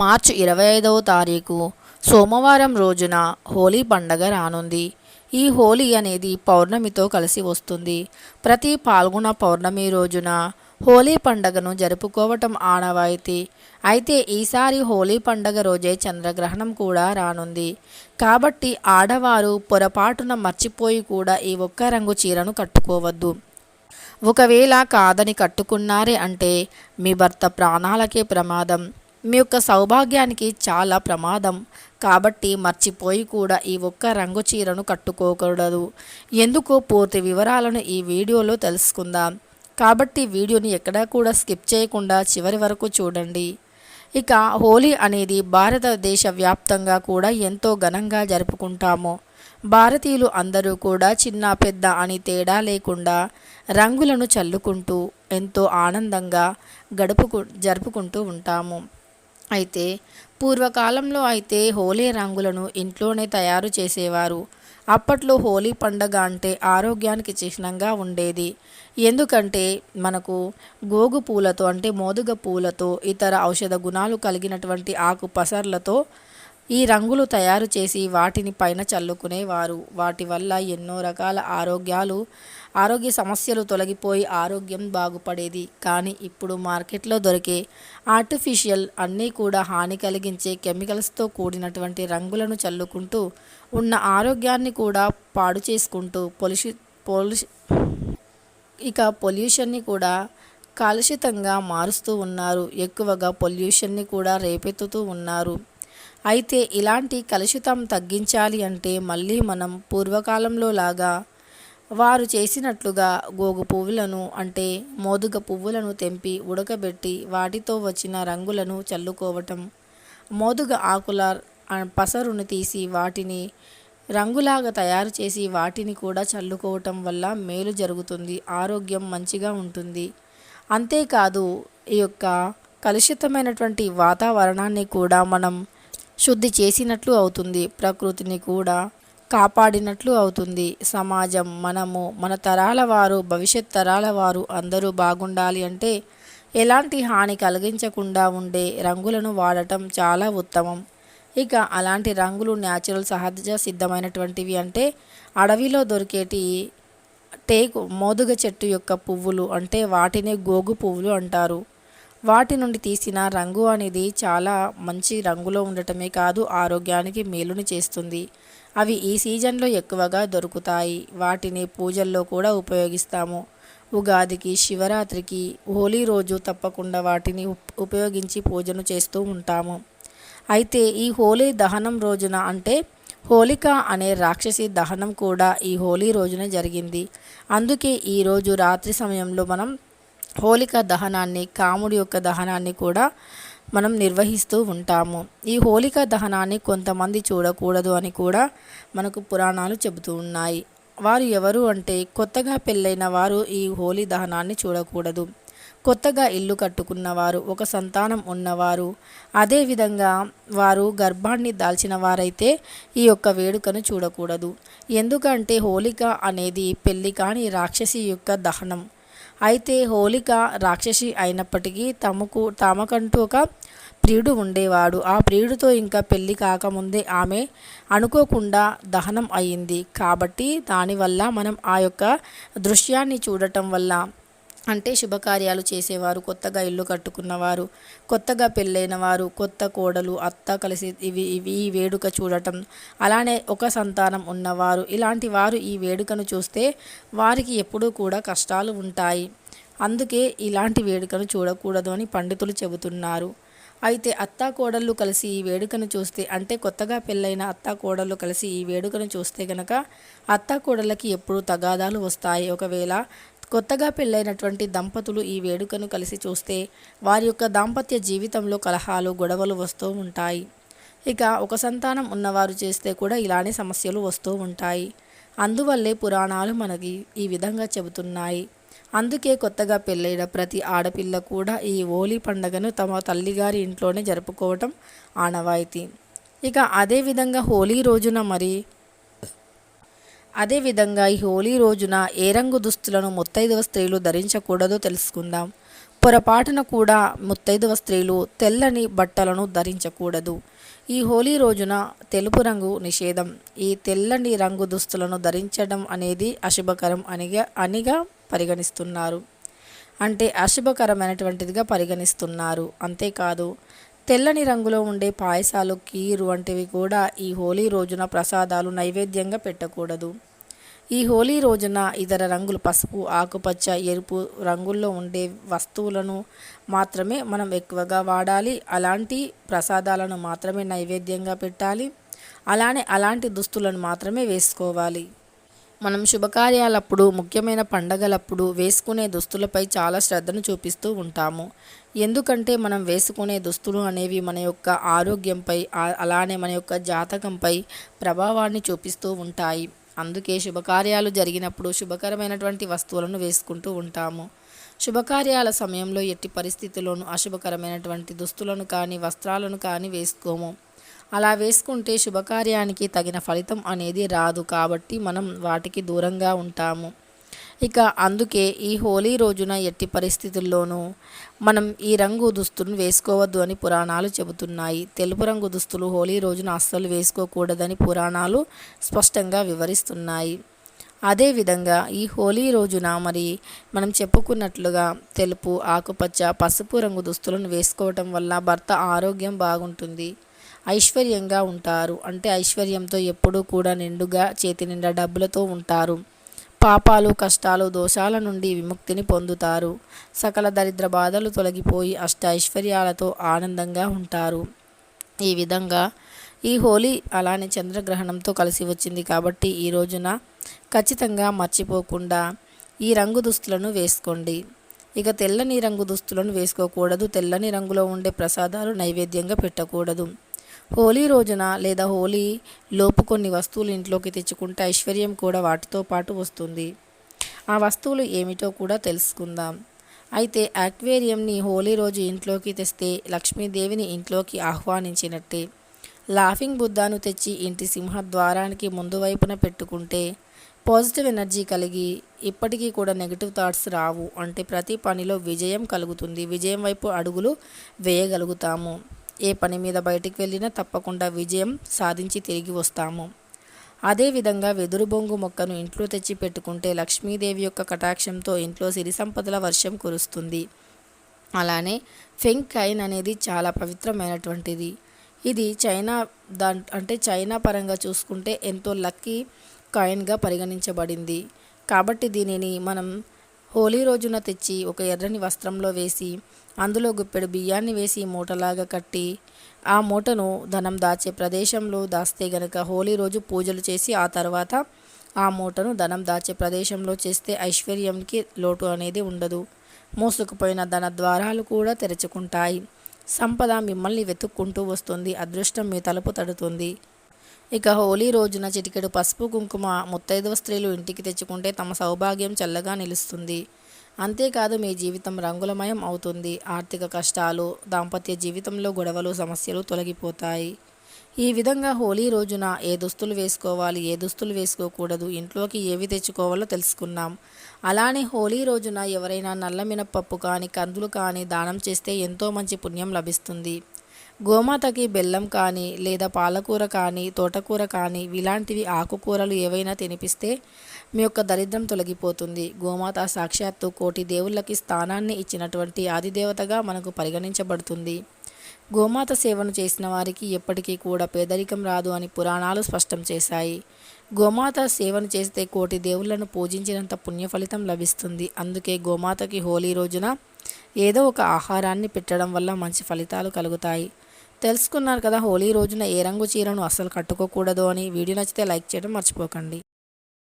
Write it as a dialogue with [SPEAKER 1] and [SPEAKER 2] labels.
[SPEAKER 1] మార్చి ఇరవై ఐదవ తారీఖు సోమవారం రోజున హోలీ పండగ రానుంది. ఈ హోలీ అనేది పౌర్ణమితో కలిసి వస్తుంది. ప్రతి పాల్గొన పౌర్ణమి రోజున హోలీ పండగను జరుపుకోవటం ఆనవాయితీ. అయితే ఈసారి హోలీ పండగ రోజే చంద్రగ్రహణం కూడా రానుంది. కాబట్టి ఆడవారు పొరపాటున మర్చిపోయి కూడా ఈ ఒక్క రంగు చీరను కట్టుకోవద్దు. ఒకవేళ కాదని కట్టుకున్నారే అంటే మీ భర్త ప్రాణాలకే ప్రమాదం. మీ యొక్క సౌభాగ్యానికి చాలా ప్రమాదం. కాబట్టి మర్చిపోయి కూడా ఈ ఒక్క రంగు చీరను కట్టుకోకూడదు. ఎందుకు పూర్తి వివరాలను ఈ వీడియోలో తెలుసుకుందాం. కాబట్టి వీడియోని ఎక్కడా కూడా స్కిప్ చేయకుండా చివరి వరకు చూడండి. ఇక హోలీ అనేది భారతదేశ వ్యాప్తంగా కూడా ఎంతో ఘనంగా జరుపుకుంటాము. భారతీయులు అందరూ కూడా చిన్న పెద్ద అని తేడా లేకుండా రంగులను చల్లుకుంటూ ఎంతో ఆనందంగా గడుపుకు జరుపుకుంటూ ఉంటాము. అయితే పూర్వకాలంలో అయితే హోలీ రంగులను ఇంట్లోనే తయారు చేసేవారు. అప్పట్లో హోలీ పండగ అంటే ఆరోగ్యానికి చిహ్నంగా ఉండేది. ఎందుకంటే మనకు గోగు పూలతో అంటే మోదుగ పూలతో ఇతర ఔషధ గుణాలు కలిగినటువంటి ఆకు పసర్లతో ఈ రంగులు తయారు చేసి వాటిని పైన చల్లుకునేవారు. వాటి వల్ల ఎన్నో రకాల ఆరోగ్యాలు ఆరోగ్య సమస్యలు తొలగిపోయి ఆరోగ్యం బాగుపడేది. కానీ ఇప్పుడు మార్కెట్లో దొరికే ఆర్టిఫిషియల్ అన్నీ కూడా హాని కలిగించే కెమికల్స్తో కూడినటువంటి రంగులను చల్లుకుంటూ ఉన్న ఆరోగ్యాన్ని కూడా పాడు చేసుకుంటూ పొలిషి పొలిషి ఇక పొల్యూషన్ని కూడా కలుషితంగా మారుస్తూ ఉన్నారు. ఎక్కువగా పొల్యూషన్ని కూడా రేపెత్తుతూ ఉన్నారు. అయితే ఇలాంటి కలుషితం తగ్గించాలి అంటే మళ్ళీ మనం పూర్వకాలంలో లాగా వారు చేసినట్లుగా గోగు పువ్వులను అంటే మోదుగ పువ్వులను తెంపి ఉడకబెట్టి వాటితో వచ్చిన రంగులను చల్లుకోవటం. మోదుగ ఆకుల పసరును తీసి వాటిని రంగులాగా తయారు చేసి వాటిని కూడా చల్లుకోవటం వల్ల మేలు జరుగుతుంది ఆరోగ్యం మంచిగా ఉంటుంది. అంతేకాదు ఈ యొక్క కలుషితమైనటువంటి వాతావరణాన్ని కూడా మనం శుద్ధి చేసినట్లు అవుతుంది ప్రకృతిని కూడా. కాపాడినట్లు అవుతుంది. సమాజం మనము మన తరాల వారు భవిష్యత్ తరాల వారు అందరూ బాగుండాలి అంటే ఎలాంటి హాని కలిగించకుండా ఉండే రంగులను వాడటం చాలా ఉత్తమం. ఇక అలాంటి రంగులు న్యాచురల్ సహజ సిద్ధమైనటువంటివి అంటే అడవిలో దొరికేటి టేకు మోదుగ చెట్టు యొక్క పువ్వులు అంటే వాటినే గోగు పువ్వులు అంటారు. వాటి నుండి తీసిన రంగు అనేది చాలా మంచి రంగులో ఉండటమే కాదు ఆరోగ్యానికి మేలుని చేస్తుంది. అవి ఈ సీజన్లో ఎక్కువగా దొరుకుతాయి. వాటిని పూజల్లో కూడా ఉపయోగిస్తాము. ఉగాదికి శివరాత్రికి హోలీ రోజు తప్పకుండా వాటిని ఉపయోగించి పూజను చేస్తూ ఉంటాము. అయితే ఈ హోలీ దహనం రోజున అంటే హోలిక అనే రాక్షసి దహనం కూడా ఈ హోలీ రోజున జరిగింది. అందుకే ఈరోజు రాత్రి సమయంలో మనం హోలిక దహనాన్ని కాముడి యొక్క దహనాన్ని కూడా మనం నిర్వహిస్తూ ఉంటాము. ఈ హోలికా దహనాన్ని కొంతమంది చూడకూడదు అని కూడా మనకు పురాణాలు చెబుతూ ఉన్నాయి. వారు ఎవరు అంటే కొత్తగా పెళ్ళైన వారు ఈ హోలీ దహనాన్ని చూడకూడదు. కొత్తగా ఇల్లు కట్టుకున్నవారు ఒక సంతానం ఉన్నవారు అదేవిధంగా వారు గర్భాన్ని దాల్చిన వారైతే ఈ యొక్క వేడుకను చూడకూడదు. ఎందుకంటే హోలిక అనేది పెళ్ళి కాని రాక్షసి యొక్క దహనం. అయితే హోళిక రాక్షసి అయినప్పటికీ తమకు తమకంటూ ఒక ప్రియుడు ఉండేవాడు. ఆ ప్రియుడితో ఇంకా పెళ్ళి కాకముందే ఆమె అనుకోకుండా దహనం అయింది. కాబట్టి దానివల్ల మనం ఆ యొక్క దృశ్యాన్ని చూడటం వల్ల అంటే శుభకార్యాలు చేసేవారు కొత్తగా ఇల్లు కట్టుకున్నవారు కొత్తగా పెళ్ళైన వారు కొత్త కోడలు అత్త కలిసి ఇవి ఇవి ఈ వేడుక చూడటం అలానే ఒక సంతానం ఉన్నవారు. ఇలాంటి వారు ఈ వేడుకను చూస్తే వారికి ఎప్పుడూ కూడా కష్టాలు ఉంటాయి. అందుకే ఇలాంటి వేడుకను చూడకూడదు అని పండితులు చెబుతున్నారు. అయితే అత్తా కోడళ్ళు కలిసి ఈ వేడుకను చూస్తే అంటే కొత్తగా పెళ్ళైన అత్తా కోడళ్ళు కలిసి ఈ వేడుకను చూస్తే గనక అత్తా కోడళ్ళకి ఎప్పుడు తగాదాలు వస్తాయి. ఒకవేళ కొత్తగా పెళ్ళైనటువంటి దంపతులు ఈ వేడుకను కలిసి చూస్తే వారి యొక్క దాంపత్య జీవితంలో కలహాలు గొడవలు వస్తూ ఉంటాయి. ఇక ఒక సంతానం ఉన్నవారు చేస్తే కూడా ఇలానే సమస్యలు వస్తూ ఉంటాయి. అందువల్లే పురాణాలు మనకి ఈ విధంగా చెబుతున్నాయి. అందుకే కొత్తగా పెళ్ళైన ప్రతి ఆడపిల్ల కూడా ఈ హోలీ పండుగను తమ తల్లిగారి ఇంట్లోనే జరుపుకోవటం ఆనవాయితీ. ఇక అదేవిధంగా హోలీ రోజున మరి అదేవిధంగా ఈ హోలీ రోజున ఏ రంగు దుస్తులను ముత్తైదవ స్త్రీలు ధరించకూడదో తెలుసుకుందాం. పొరపాటున కూడా ముత్తైదువ స్త్రీలు తెల్లని బట్టలను ధరించకూడదు. ఈ హోలీ రోజున తెలుపు రంగు నిషేధం. ఈ తెల్లని రంగు దుస్తులను ధరించడం అనేది అశుభకరం అనిగా అనిగా పరిగణిస్తున్నారు. అంటే అశుభకరమైనటువంటిదిగా పరిగణిస్తున్నారు. అంతేకాదు తెల్లని రంగులో ఉండే పాయసాలు కీరు వంటివి కూడా ఈ హోలీ రోజున ప్రసాదాలు నైవేద్యంగా పెట్టకూడదు. ఈ హోలీ రోజున ఇతర రంగులు పసుపు ఆకుపచ్చ ఎరుపు రంగుల్లో ఉండే వస్తువులను మాత్రమే మనం ఎక్కువగా వాడాలి. అలాంటి ప్రసాదాలను మాత్రమే నైవేద్యంగా పెట్టాలి. అలానే అలాంటి దుస్తులను మాత్రమే వేసుకోవాలి. మనం శుభకార్యాలప్పుడు ముఖ్యమైన పండగలప్పుడు వేసుకునే దుస్తులపై చాలా శ్రద్ధను చూపిస్తూ ఉంటాము. ఎందుకంటే మనం వేసుకునే దుస్తులు అనేవి మన యొక్క ఆరోగ్యంపై అలానే మన యొక్క జాతకంపై ప్రభావాన్ని చూపిస్తూ ఉంటాయి. అందుకే శుభకార్యాలు జరిగినప్పుడు శుభకరమైనటువంటి వస్తువులను వేసుకుంటూ ఉంటాము. శుభకార్యాల సమయంలో ఎట్టి పరిస్థితుల్లోనూ అశుభకరమైనటువంటి దుస్తులను కానీ వస్త్రాలను కానీ వేసుకోము. అలా వేసుకుంటే శుభకార్యానికి తగిన ఫలితం అనేది రాదు కాబట్టి మనం వాటికి దూరంగా ఉంటాము. ఇక అందుకే ఈ హోలీ రోజున ఎట్టి పరిస్థితుల్లోనూ మనం ఈ రంగు దుస్తులను వేసుకోవద్దు అని పురాణాలు చెబుతున్నాయి. తెలుపు రంగు దుస్తులు హోలీ రోజున అస్సలు వేసుకోకూడదని పురాణాలు స్పష్టంగా వివరిస్తున్నాయి. అదేవిధంగా ఈ హోలీ రోజున మరి మనం చెప్పుకున్నట్లుగా తెలుపు ఆకుపచ్చ పసుపు రంగు దుస్తులను వేసుకోవటం వల్ల భర్త ఆరోగ్యం బాగుంటుంది. ఐశ్వర్యంగా ఉంటారు. అంటే ఐశ్వర్యంతో ఎప్పుడూ కూడా నిండుగా చేతి నిండా డబ్బులతో ఉంటారు. పాపాలు కష్టాలు దోషాల నుండి విముక్తిని పొందుతారు. సకల దరిద్ర బాధలు తొలగిపోయి అష్ట ఐశ్వర్యాలతో ఆనందంగా ఉంటారు. ఈ విధంగా ఈ హోలీ అలానే చంద్రగ్రహణంతో కలిసి వచ్చింది కాబట్టి ఈ రోజున ఖచ్చితంగా మర్చిపోకుండా ఈ రంగు దుస్తులను వేసుకోండి. ఇక తెల్లని రంగు దుస్తులను వేసుకోకూడదు. తెల్లని రంగులో ఉండే ప్రసాదాలు నైవేద్యంగా పెట్టకూడదు. హోలీ రోజున లేదా హోలీ లోపు కొన్ని వస్తువులు ఇంట్లోకి తెచ్చుకుంటే ఐశ్వర్యం కూడా వాటితో పాటు వస్తుంది. ఆ వస్తువులు ఏమిటో కూడా తెలుసుకుందాం. అయితే యాక్వేరియంని హోలీ రోజు ఇంట్లోకి తెస్తే లక్ష్మీదేవిని ఇంట్లోకి ఆహ్వానించినట్టే. లాఫింగ్ బుద్ధాను తెచ్చి ఇంటి సింహద్వారానికి ముందు వైపున పెట్టుకుంటే పాజిటివ్ ఎనర్జీ కలిగి ఇప్పటికీ కూడా నెగిటివ్ థాట్స్ రావు అంటే ప్రతి పనిలో విజయం కలుగుతుంది. విజయం వైపు అడుగులు వేయగలుగుతాము. ఏ పని మీద బయటికి వెళ్ళినా తప్పకుండా విజయం సాధించి తిరిగి వస్తాము. అదేవిధంగా వెదురు బొంగు మొక్కను ఇంట్లో తెచ్చి పెట్టుకుంటే లక్ష్మీదేవి యొక్క కటాక్షంతో ఇంట్లో సిరి సంపదల వర్షం కురుస్తుంది. అలానే ఫెంగ్ కైన్ అనేది చాలా పవిత్రమైనటువంటిది. ఇది చైనా దా అంటే చైనా పరంగా చూసుకుంటే ఎంతో లక్కీ కాయిన్గా పరిగణించబడింది. కాబట్టి దీనిని మనం హోలీ రోజున తెచ్చి ఒక ఎర్రని వస్త్రంలో వేసి అందులో గుప్పెడు బియ్యాన్ని వేసి మూటలాగా కట్టి ఆ మూటను ధనం దాచే ప్రదేశంలో దాస్తే గనక హోలీ రోజు పూజలు చేసి ఆ తర్వాత ఆ మూటను ధనం దాచే ప్రదేశంలో చేస్తే ఐశ్వర్యంకి లోటు అనేది ఉండదు. మూసుకుపోయిన ధన ద్వారాలు కూడా తెరుచుకుంటాయి. సంపద మిమ్మల్ని వెతుక్కుంటూ వస్తుంది. అదృష్టం మీ తలుపు తడుతుంది. ఇక హోలీ రోజున చిటికెడు పసుపు కుంకుమ ముత్తైదవ స్త్రీలు ఇంటికి తెచ్చుకుంటే తమ సౌభాగ్యం చల్లగా నిలుస్తుంది. అంతేకాదు మీ జీవితం రంగులమయం అవుతుంది. ఆర్థిక కష్టాలు దాంపత్య జీవితంలో గొడవలు సమస్యలు తొలగిపోతాయి. ఈ విధంగా హోలీ రోజున ఏ దుస్తులు వేసుకోవాలి ఏ దుస్తులు వేసుకోకూడదు ఇంట్లోకి ఏవి తెచ్చుకోవాలో తెలుసుకున్నాం. అలానే హోలీ రోజున ఎవరైనా నల్ల మినపప్పు కానీ కందులు కానీ దానం చేస్తే ఎంతో మంచి పుణ్యం లభిస్తుంది. గోమాతకి బెల్లం కానీ లేదా పాలకూర కానీ తోటకూర కానీ ఇలాంటివి ఆకుకూరలు ఏవైనా తినిపిస్తే మీ యొక్క దరిద్రం తొలగిపోతుంది. గోమాత సాక్షాత్తు కోటి దేవుళ్ళకి స్థానాన్ని ఇచ్చినటువంటి ఆదిదేవతగా మనకు పరిగణించబడుతుంది. గోమాత సేవను చేసిన వారికి ఎప్పటికీ కూడా పేదరికం రాదు అని పురాణాలు స్పష్టం చేశాయి. గోమాత సేవను చేస్తే కోటి దేవుళ్ళను పూజించినంత పుణ్య ఫలితం లభిస్తుంది. అందుకే గోమాతకి హోలీ రోజున ఏదో ఒక ఆహారాన్ని పెట్టడం వల్ల మంచి ఫలితాలు కలుగుతాయి. తెలుసుకున్నారు కదా హోలీ రోజున ఏ రంగు చీరను అస్సలు కట్టుకోకూడదు అని. వీడియో నచ్చితే లైక్ చేయడం మర్చిపోకండి.